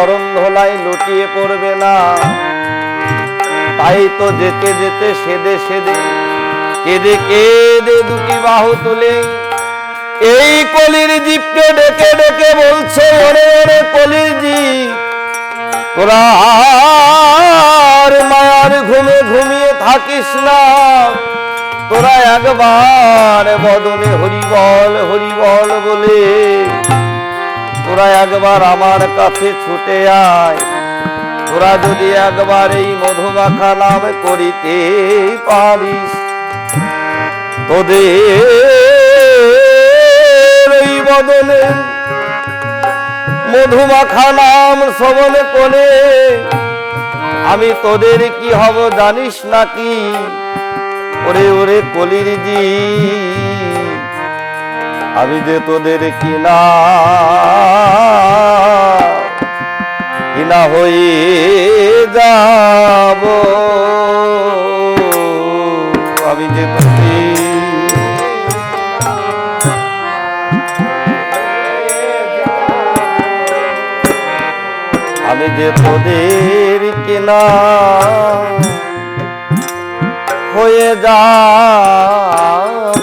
চরণ ধোলাই লুটিয়ে পড়বে না। তাই তো যেতে যেতে সেদে সেদে, কেঁদে কেঁদে দুটি বাহু তুলে। এই কলির জীবকে ডেকে ডেকে বলছে, ওরে ওরে কলির জীব তোরা মায়ার ঘুমে ঘুমিয়ে থাকিস না। তোরা একবার বদনে হরিবল হরিবল বলে তোরা একবার আমার কাছে ছুটে আয়। তোরা যদি একবার এই মধুমাখা নাম করিতে পারিস, তোদের এই বদনে মধুমাখা নাম শ্রবণে করে আমি তোদের কি হব জানিস নাকি? ওরে ওরে কলির জি আমি যে তোদের কিনা কিনা হয়ে যাব। আমি যে আমি যে তোদের কেনা হয়ে যাব।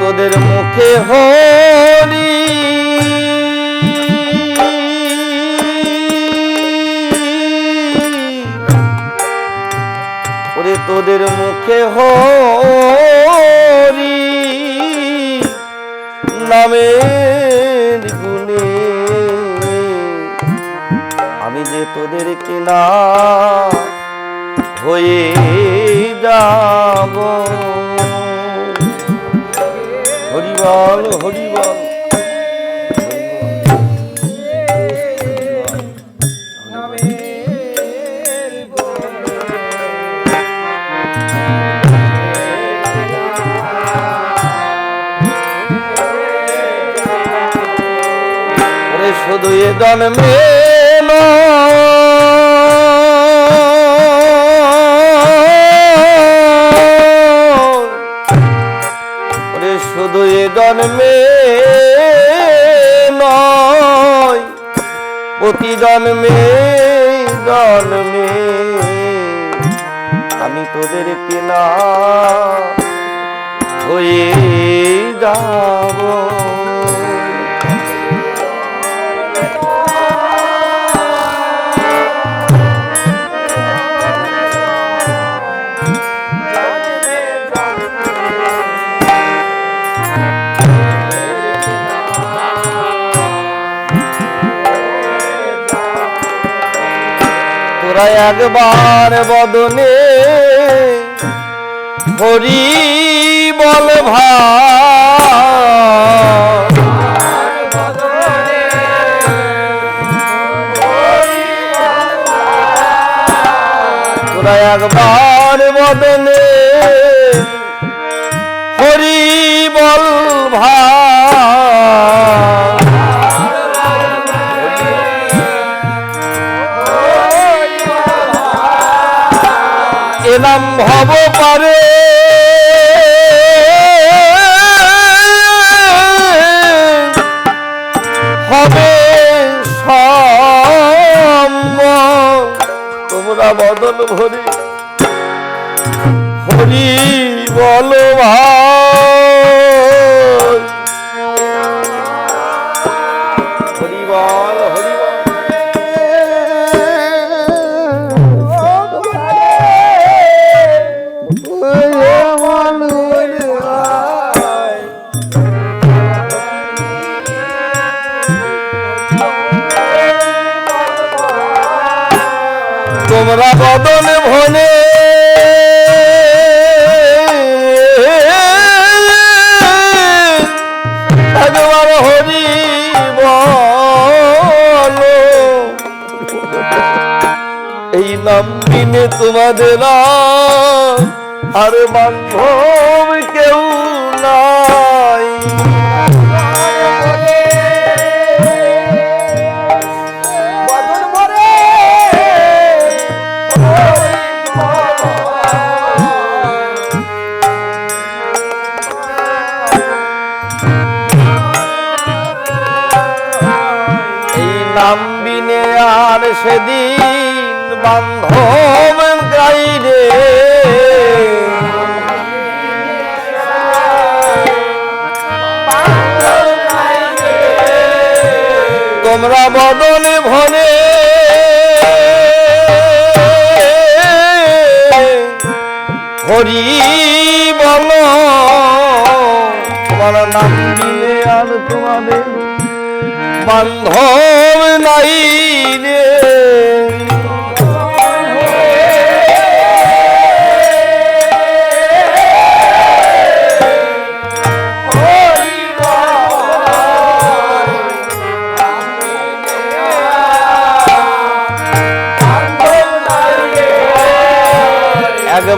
তোদের মুখে হরি। ওরে তোদের মুখে হরি। নামের গুণে আমি যে তোদের কিনা হয়ে যাব। হরিবল হরিবল ওরে শুধু এ জন্মে নয়। শুধু এ জন্মে নয়। প্রতি জন্মে জন্মে আমি তোদের কিনা হয়ে যাব। তোরা একবার বদনে হরি বল একবার বদনে হরি বল ভাই ভব পারে। হবে তোমরা বদল ভরি। হরি বলো হরি বল হরি এই নাম দিনে তোমাদের আর বান্ধব কেউ নাই। নাম বিনে আর সেদিন বান্ধব গাই তোমরা বদনে ভনে হরি বল নাম আর তোমাদের বান্ধব নাই রে।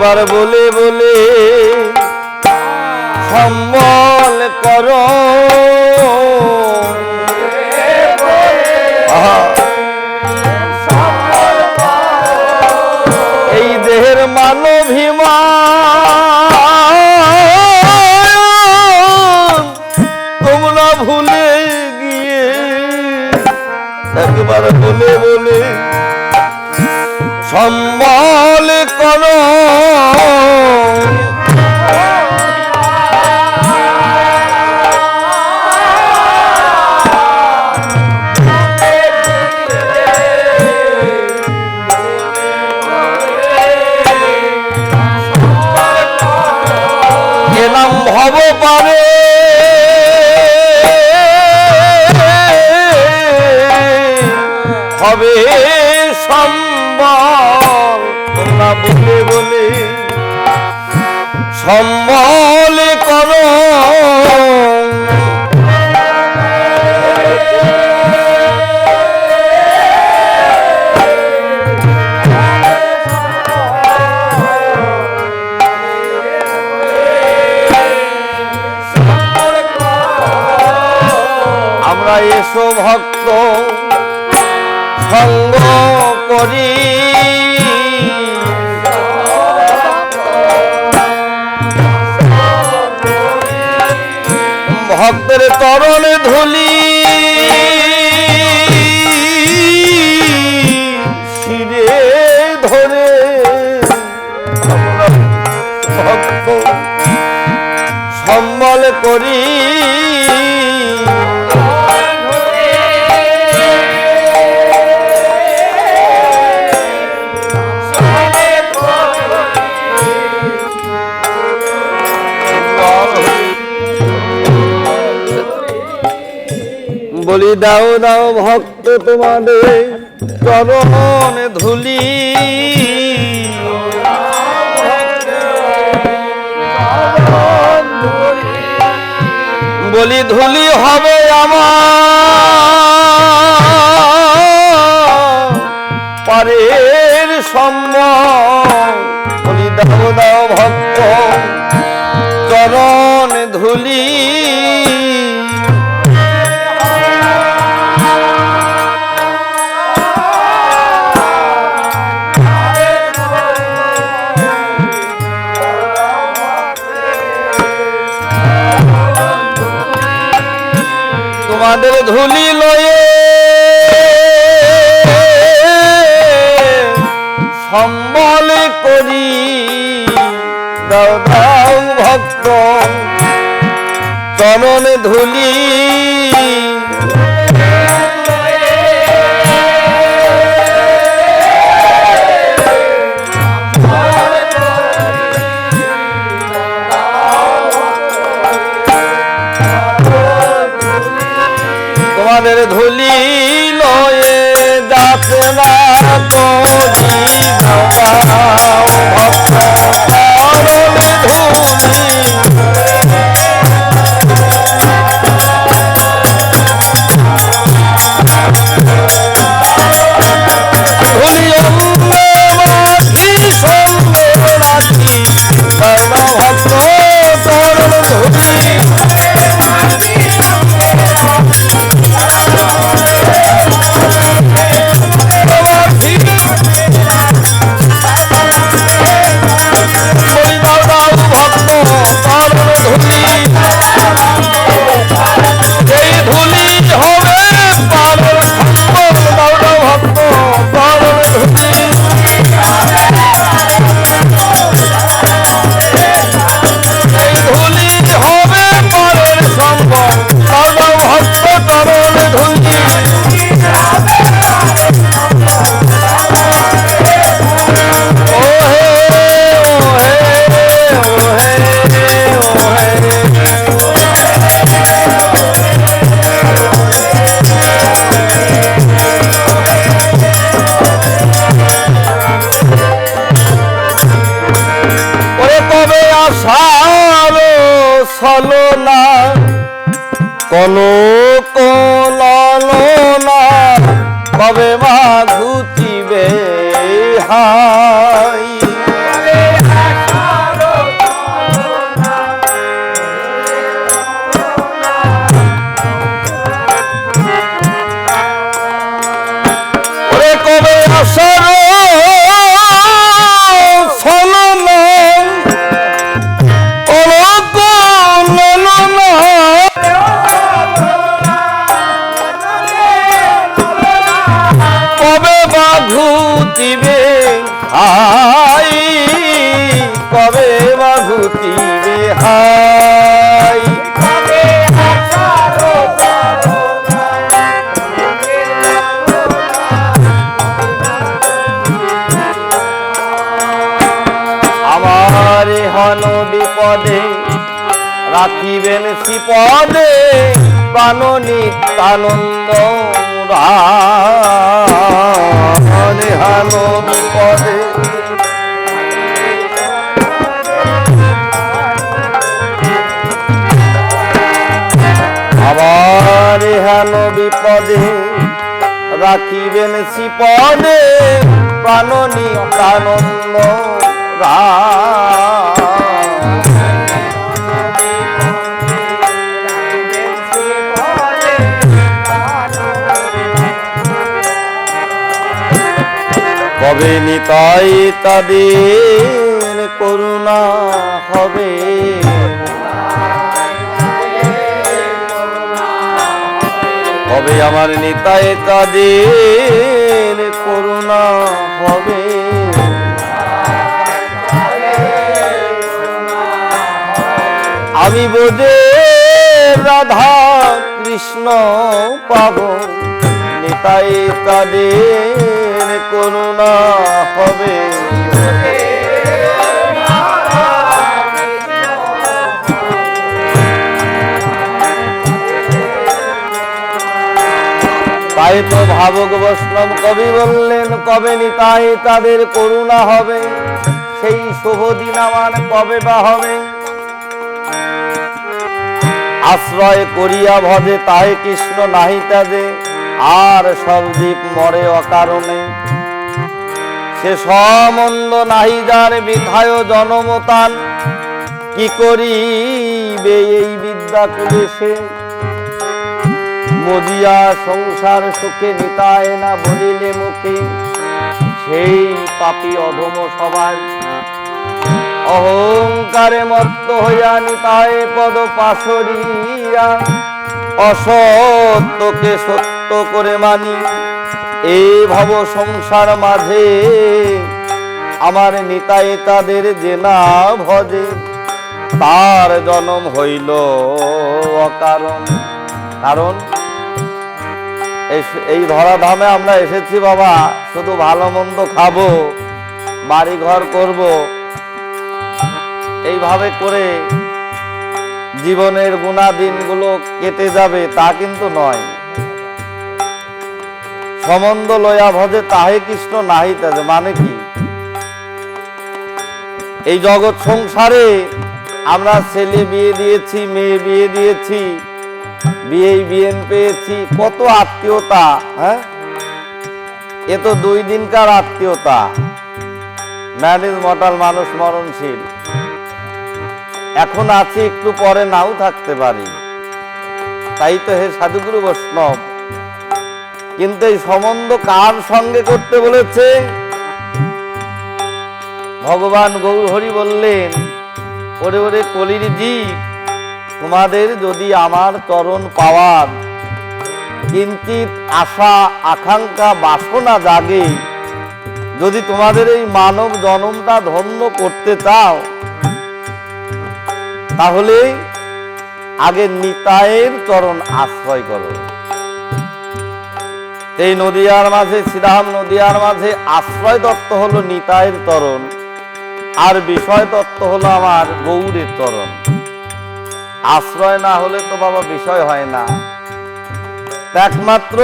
একবার বলে বলে। সম্বল করো। হবে সম্বল। তোমরা বলে বলে সম্বল করো। আমরা এসো ভক্ত সঙ্গ করি। ভক্তের তরণে ধুলি দাও দাও ভক্ত তোমাদের চরণ ধুলি। বলি ধুলি হবে আমার। পারের সম্মান বলি দাও দাও ভক্ত চরণ ধুলি। তোমাদের ধুলি লয়ে সম্বল করি। দাও ভক্ত চরণ ধুলি। যাত্রা করি দাও দাও ভক্ত বিপদে রাখিবেন শ্রীপদে প্রাণ নিত্যানন্দ হান বিপদে। আবার হেন বিপদে রাখিবেন শ্রীপদে প্রাণ নিত্যানন্দ রা কবে নিতাই তাদের করুণা হবে। কবে আমার নিতাই তাদের করুণা হবে। আমি বোঝে রাধা কৃষ্ণ পাব নিতাই তাদের করুণা হবে। তাই তো ভাবক বৈষ্ণব কবি বললেন, কবে নিতাই তাদের করুণা হবে? সেই শুভ দিন আমার কবে বা হবে? আশ্রয় করিয়া ভজে তাহে কৃষ্ণ নাহি তাদে আর জীব মরে অকারণে। সে সমন্দ নাহি যার বিধায় জনমতান কি করিবে এই বিদ্যা কুলেছে মজিয়া সংসার সুখে নিতায় না বলিলে মুখে। সেই পাপি অধম সবাই। অহংকারে মত্ত হইয়া নিতায় পদ পাশরিয়া। অসত্যকে সত্য করে মানি এই ভব সংসার মাঝে। আমার নিতাই তাদের যে না ভজে, তার জনম হইল অকারণ। কারণ এই- এই ধরাধামে আমরা এসেছি বাবা, শুধু ভালো মন্দ খাব বাড়ি ঘর করব। এইভাবে করে জীবনের গুণা দিনগুলো কেটে যাবে তা কিন্তু নয়। সম্বন্ধ লয়া ভজে, তাহে কৃষ্ণ নাহি তাজে মানে কি? এই জগৎ সংসারে আমরা ছেলে বিয়ে দিয়েছি, মেয়ে বিয়ে দিয়েছি বিয়ে বিয়েন পেয়েছি, কত আত্মীয়তা হ্যাঁ? এ তো দুই দিনকার আত্মীয়তা। ম্যানেজ মটাল মানুষ মরণশীল। এখন আছি, একটু পরে নাও থাকতে পারি। তাই তো হে সাধুগুরু বৈষ্ণব। কিন্তু এই সম্বন্ধ কার সঙ্গে করতে বলেছে? ভগবান গৌরহরি বললেন, ওরে ওরে কলির জীব, তোমাদের যদি আমার চরণ পাওয়ার কিঞ্চিত আশা, আকাঙ্ক্ষা, বাসনা জাগে, যদি তোমাদের এই মানব জনমটা ধন্য করতে চাও, তাহলে আগে নিতায়ের চরণ আশ্রয় করো। এই নদিয়ার মাঝে, শ্রীরাম নদিয়ার মাঝে আশ্রয় দত্ত হলো নিতায়ের চরণ আর বিষয় তত্ত্ব হলো আমার গৌরের চরণ আশ্রয় না হলে তো বাবা বিষয় হয় না। একমাত্র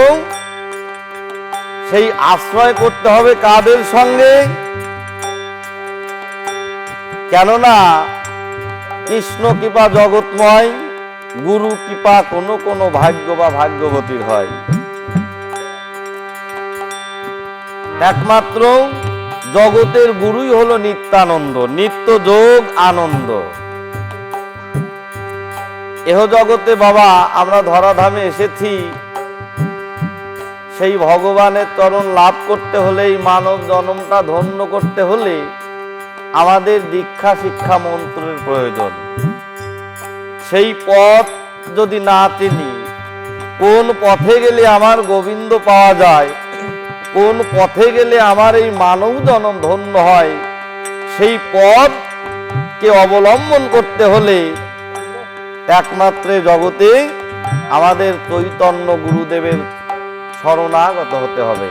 সেই আশ্রয় করতে হবে কাদের সঙ্গে? কেননা কৃষ্ণ কৃপা জগৎময়, গুরু কৃপা কোনো কোনো ভাগ্য বা ভাগ্যবতীর হয়। একমাত্র জগতের গুরুই হলো নিত্যানন্দ, নিত্য যোগ আনন্দ। এহ জগতে বাবা, আমরা ধরাধামে এসেছি। সেই ভগবানের চরণ লাভ করতে হলে, এই মানব জন্মটা ধন্য করতে হলে আমাদের দীক্ষা শিক্ষা মন্ত্রের প্রয়োজন। সেই পথ যদি না চিনি, কোন পথে গেলে আমার গোবিন্দ পাওয়া যায়? কোন পথে গেলে আমার এই মানব জনম ধন্য হয়? সেই পথ কে অবলম্বন করতে হলে একমাত্র জগতে আমাদের চৈতন্য গুরুদেবের শরণাগত হতে হবে।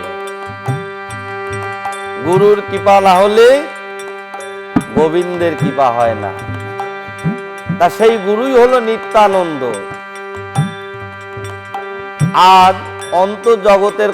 গুরুর কৃপা না হলে গোবিন্দের কৃপা হয় না। তা সেই গুরুই হলো নিত্যানন্দ। আর অন্ত জগতের